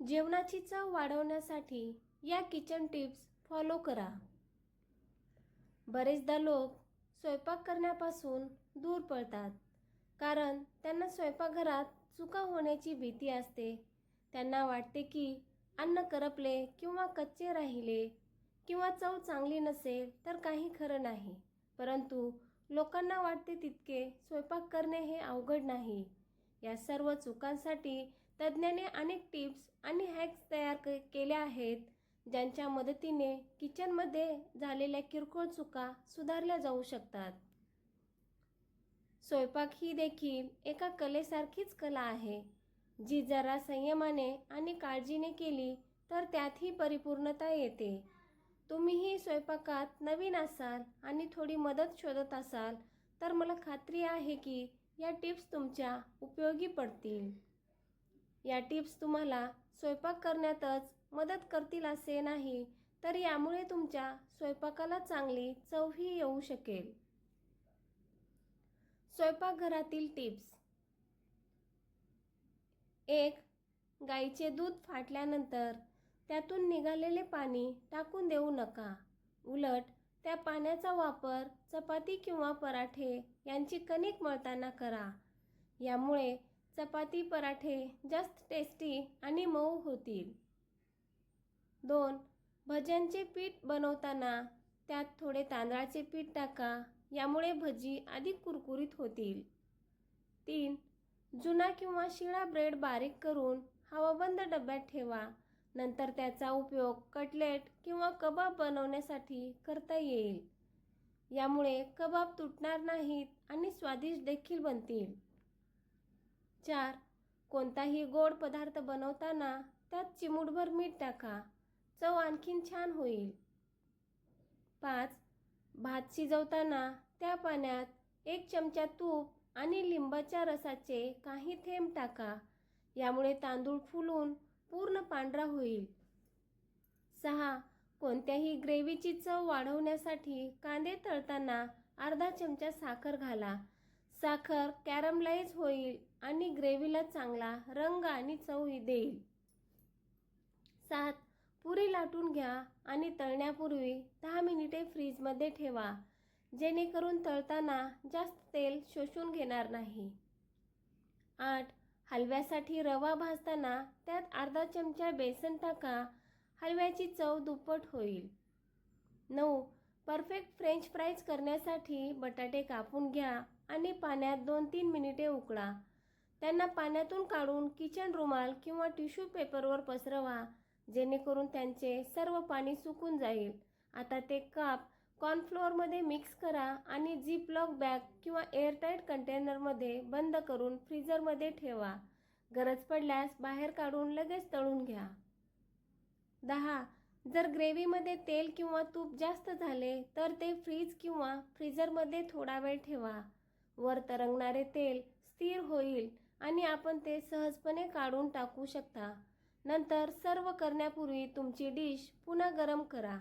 जेवणाची चव वाढवण्यासाठी या किचन टिप्स फॉलो करा. बरेचदा लोक स्वयंपाक करण्यापासून दूर पळतात कारण त्यांना स्वयंपाकघरात चुका होण्याची भीती असते. त्यांना वाटते की अन्न करपले किंवा कच्चे राहिले किंवा चव चांगली नसेल तर काही खरं नाही. परंतु लोकांना वाटते तितके स्वयंपाक करणे हे अवघड नाही. या सर्व चुकांसाठी तज्ज्ञाने अनेक टिप्स आणि हॅक्स तयार क केल्या आहेत ज्यांच्या मदतीने किचनमध्ये झालेल्या किरकोळ चुका सुधारल्या जाऊ शकतात. स्वयंपाक ही देखील एका कलेसारखीच कला आहे जी जरा संयमाने आणि काळजीने केली तर त्यातही परिपूर्णता येते. तुम्हीही स्वयंपाकात नवीन असाल आणि थोडी मदत शोधत असाल तर मला खात्री आहे की या टिप्स तुमच्या उपयोगी पडतील. या टिप्स तुम्हाला स्वयंपाक करण्यातच मदत करतील असे नाही तर यामुळे तुमच्या स्वयंपाकाला चांगली चवही येऊ शकेल. स्वयंपाकघरातील टिप्स. एक गाईचे दूध फाटल्यानंतर त्यातून निघालेले पाणी टाकून देऊ नका. उलट त्या पाण्याचा वापर चपाती किंवा पराठे यांची कणिक मळताना करा. यामुळे चपाती पराठे जास्त टेस्टी आणि मऊ होतील. दोन भज्यांचे पीठ बनवताना त्यात थोडे तांदळाचे पीठ टाका. यामुळे भजी अधिक कुरकुरीत होतील. तीन जुना किंवा शिळा ब्रेड बारीक करून हवाबंद डब्यात ठेवा. नंतर त्याचा उपयोग कटलेट किंवा कबाब बनवण्यासाठी करता येईल. यामुळे कबाब तुटणार नाहीत आणि स्वादिष्ट देखील बनतील. चार कोणताही गोड पदार्थ बनवताना त्यात चिमूटभर मीठ टाका. चव आणखीन छान होईल. पाच भात शिजवताना त्या पाण्यात एक चमचा तूप आणि लिंबाच्या रसाचे काही थेंब टाका. यामुळे तांदूळ फुलून पूर्ण पांढरा होईल. सहा. कोणत्याही ग्रेव्हीची चव वाढवण्यासाठी कांदे तळताना अर्धा चमचा साखर घाला. साखर कॅरमलाइज होईल आणि ग्रेव्हीला चांगला रंग आणि चव देईल. सात. पुरी लाटून घ्या आणि तळण्यापूर्वी दहा मिनिटे फ्रीजमध्ये ठेवा. जेणेकरून तळताना जास्त तेल शोषून घेणार नाही. आठ. हलव्यासाठी रवा भाजताना त्यात अर्धा चमचा बेसन टाका. हलव्याची चव दुप्पट होईल. नऊ. परफेक्ट फ्रेंच फ्राईज करण्यासाठी बटाटे कापून घ्या आणि पाण्यात दोन तीन मिनिटे उकळा. त्यांना पाण्यातून काढून किचन रुमाल किंवा टिश्यू पेपरवर पसरवा जेणेकरून त्यांचे सर्व पाणी सुकून जाईल. आता ते काप कॉर्नफ्लोअरमध्ये मिक्स करा आणि झिप बॅग किंवा एअरटाईट कंटेनरमध्ये बंद करून फ्रीजरमध्ये ठेवा. गरज पडल्यास बाहेर काढून लगेच तळून घ्या. दहा. जर ग्रेव्हीमध्ये तेल किंवा तूप जास्त झाले तर ते फ्रीज किंवा फ्रीजरमध्ये थोडा वेळ ठेवा. वर तरंगणारे तेल स्थिर होईल आणि आपण ते सहजपणे काढून टाकू शकता. नंतर सर्व करण्यापूर्वी तुमची डिश पुन्हा गरम करा.